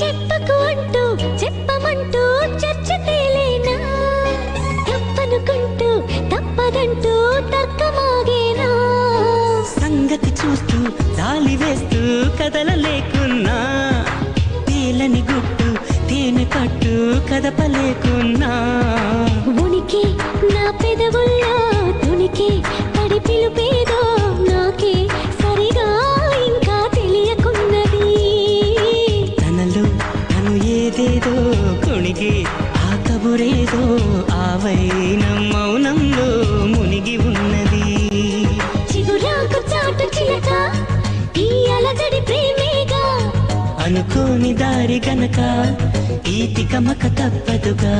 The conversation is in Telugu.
చెప్పకు అంటూ చెప్పమంటూ చర్చ తేలేనా తప్పనుకుంటూ తప్పదంటూ తర్కమాగేనా? సంగతి చూస్తూ దాలి వేస్తూ కథల లేకున్నా? తేలని గుట్టు తేనె పట్టు కదపలేకున్నా? ఉనికి నా పెదవులు ఏదేదో కొణిగి ఆ కబురేదో ఆవైనం మౌనంలో మునిగి ఉన్నది. చిగురాకు చాటు చిలక ఈ అలజడి ప్రేమేగా? అనుకోని దారి గనక ఈ తికమక తప్పదుగా.